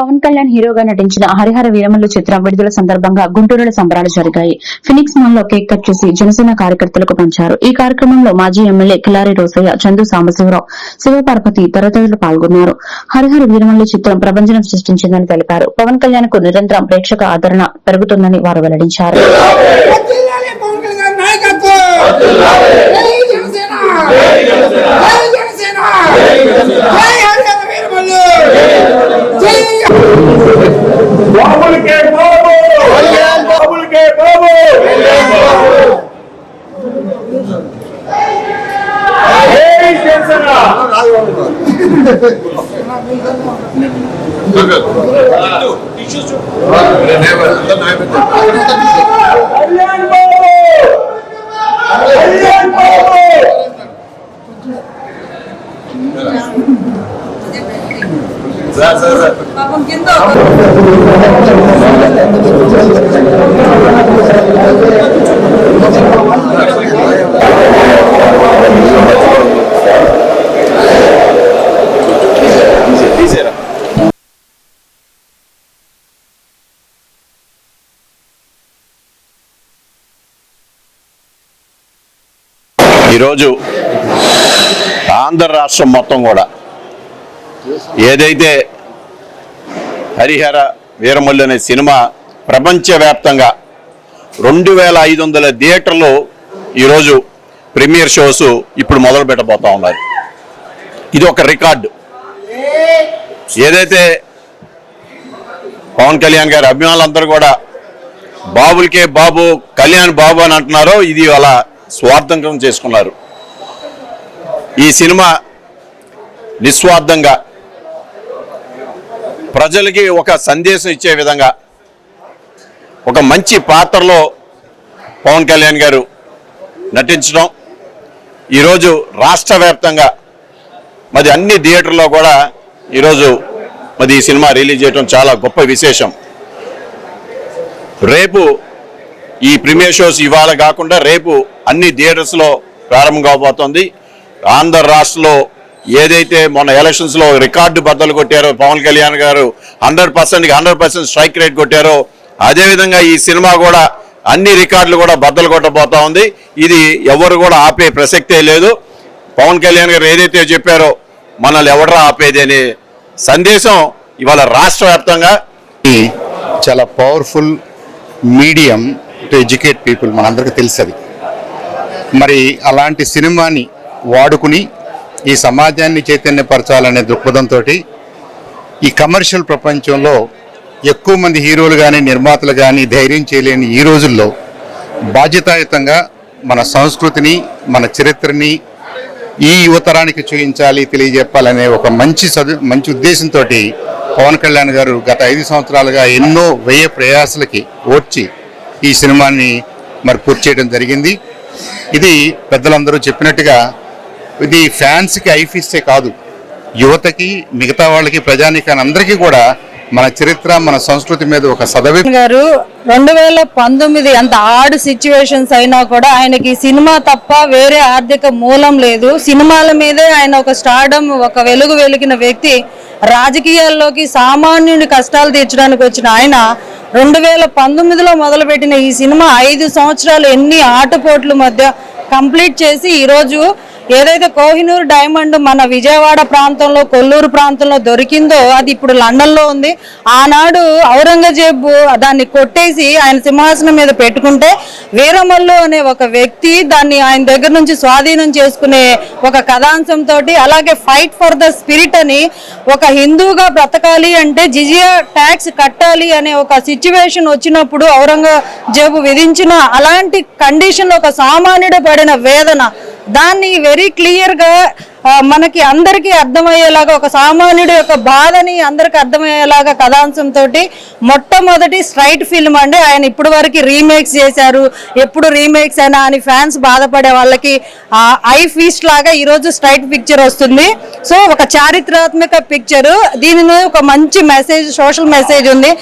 పవన్ కళ్యాణ్ హీరోగా నటించిన హరిహర వీరమల్లు చిత్రం విడుదల సందర్భంగా గుంటూరులో సంబరాలు జరిగాయి. ఫినిక్స్ మాల్లో కేక్ కట్ చేసి జనసేన కార్యకర్తలకు పంచారు. ఈ కార్యక్రమంలో మాజీ ఎమ్మెల్యే కిలారి రోసయ్య చందు సాంబశివరావు శివపార్వతి తదితరులు పాల్గొన్నారు. హరిహర వీరమల్లు చిత్రం ప్రపంచం సృష్టించిందని తెలిపారు. పవన్ కళ్యాణ్కు నిరంతరం ప్రేక్షక ఆదరణ పెరుగుతుందని వారు వెల్లడించారు. జనసేన! జనసేన! బాబులకే బాబు బాబులకే బాబు Kalyan Babu Kalyan Babu sir sir sir పాపం ఈరోజు ఆంధ్ర రాష్ట్రం మొత్తం కూడా ఏదైతే హరిహర వీరమల్లు అనే సినిమా ప్రపంచవ్యాప్తంగా రెండు వేల ఐదు వందల థియేటర్లు ఈరోజు ప్రీమియర్ షోస్ ఇప్పుడు మొదలు పెట్టబోతా ఉన్నారు. ఇది ఒక రికార్డు. ఏదైతే పవన్ కళ్యాణ్ గారి అభిమానులందరూ కూడా బాబులకే బాబు కళ్యాణ్ బాబు అని అంటున్నారో ఇది అలా స్వార్థంకం చేసుకున్నారు. ఈ సినిమా నిస్వార్థంగా ప్రజలకి ఒక సందేశం ఇచ్చే విధంగా ఒక మంచి పాత్రలో పవన్ కళ్యాణ్ గారు నటించడం ఈరోజు రాష్ట్ర వ్యాప్తంగా మరి అన్ని థియేటర్లో కూడా ఈరోజు మరి ఈ సినిమా రిలీజ్ చేయడం చాలా గొప్ప విశేషం. రేపు ఈ ప్రీమియర్ షోస్ ఇవాళ కాకుండా రేపు అన్ని థియేటర్స్లో ప్రారంభం కాబోతోంది. ఆంధ్ర రాష్ట్రంలో ఏదైతే మొన్న ఎలక్షన్స్లో రికార్డు బద్దలు కొట్టారో పవన్ కళ్యాణ్ గారు హండ్రెడ్ పర్సెంట్కి హండ్రెడ్ పర్సెంట్ స్ట్రైక్ రేట్ కొట్టారో అదేవిధంగా ఈ సినిమా కూడా అన్ని రికార్డులు కూడా బద్దలు కొట్టబోతా ఉంది. ఇది ఎవరు కూడా ఆపే ప్రసక్తే లేదు. పవన్ కళ్యాణ్ గారు ఏదైతే చెప్పారో మనల్ని ఎవడరా ఆపేది అనే సందేశం ఇవాళ రాష్ట్ర వ్యాప్తంగా ఈ చాలా powerful medium to educate people మనందరికీ తెలుసు మరి అలాంటి సినిమాని వాడుకుని ఈ సమాజాన్ని చైతన్యపరచాలనే దృక్పథంతో ఈ కమర్షియల్ ప్రపంచంలో ఎక్కువ మంది హీరోలు కానీ నిర్మాతలు కానీ ధైర్యం చేయలేని ఈ రోజుల్లో బాధ్యతాయుతంగా మన సంస్కృతిని మన చరిత్రని ఈ యువతరానికి చూపించాలి తెలియజెప్పాలనే ఒక మంచి సదు మంచి ఉద్దేశంతో పవన్ కళ్యాణ్ గారు గత ఐదు సంవత్సరాలుగా ఎన్నో వ్యయ ప్రయాసలకి ఓడ్చి ఈ సినిమాని మరి పూర్తి చేయడం జరిగింది. ఇది పెద్దలందరూ చెప్పినట్టుగా ఇది ఫ్యాన్స్కి ఐఫిస్తే కాదు. యువతకి మిగతా వాళ్ళకి ప్రజానికాన్ని అందరికీ కూడా మన చరిత్ర మన సంస్కృతి మీద ఒక సదవి గారు రెండు వేల పంతొమ్మిది అంత ఆడ్ సిచ్యువేషన్స్ అయినా కూడా ఆయనకి సినిమా తప్ప వేరే ఆర్థిక మూలం లేదు. సినిమాల మీదే ఆయన ఒక స్టార్డమ్ ఒక వెలుగు వెలిగిన వ్యక్తి. రాజకీయాల్లోకి సామాన్యుని కష్టాలు తీర్చడానికి వచ్చిన ఆయన రెండు వేల పంతొమ్మిదిలో మొదలుపెట్టిన ఈ సినిమా ఐదు సంవత్సరాలు ఎన్ని ఆటపోట్ల మధ్య కంప్లీట్ చేసి ఈరోజు ఏదైతే కోహినూర్ డైమండ్ మన విజయవాడ ప్రాంతంలో కొల్లూరు ప్రాంతంలో దొరికిందో అది ఇప్పుడు లండన్లో ఉంది. ఆనాడు ఔరంగజేబు దాన్ని కొట్టేసి ఆయన సింహాసనం మీద పెట్టుకుంటే వీరమల్లు అనే ఒక వ్యక్తి దాన్ని ఆయన దగ్గర నుంచి స్వాధీనం చేసుకునే ఒక కథాంశంతో అలాగే ఫైట్ ఫర్ ద స్పిరిట్ అని ఒక హిందూగా బ్రతకాలి అంటే జిజియా ట్యాక్స్ కట్టాలి అనే ఒక సిచ్యువేషన్ వచ్చినప్పుడు ఔరంగజేబు విధించిన అలాంటి కండిషన్లో ఒక సామాన్యుడు పడిన వేదన. దాన్ని వెరీ క్లియర్గా మనకి అందరికీ అర్థమయ్యేలాగా ఒక సామాన్యుడి యొక్క బాధని అందరికి అర్థమయ్యేలాగా కథాంశంతో మొట్టమొదటి స్ట్రైట్ ఫిల్మ్ అండి. ఆయన ఇప్పటి వరకు రీమేక్స్ చేశారు. ఎప్పుడు రీమేక్స్ అయినా అని ఫ్యాన్స్ బాధపడే వాళ్ళకి ఐ ఫీస్ట్ లాగా ఈరోజు స్ట్రైట్ పిక్చర్ వస్తుంది. సో ఒక చారిత్రాత్మక పిక్చర్ దీని మీద ఒక మంచి మెసేజ్ సోషల్ మెసేజ్ ఉంది.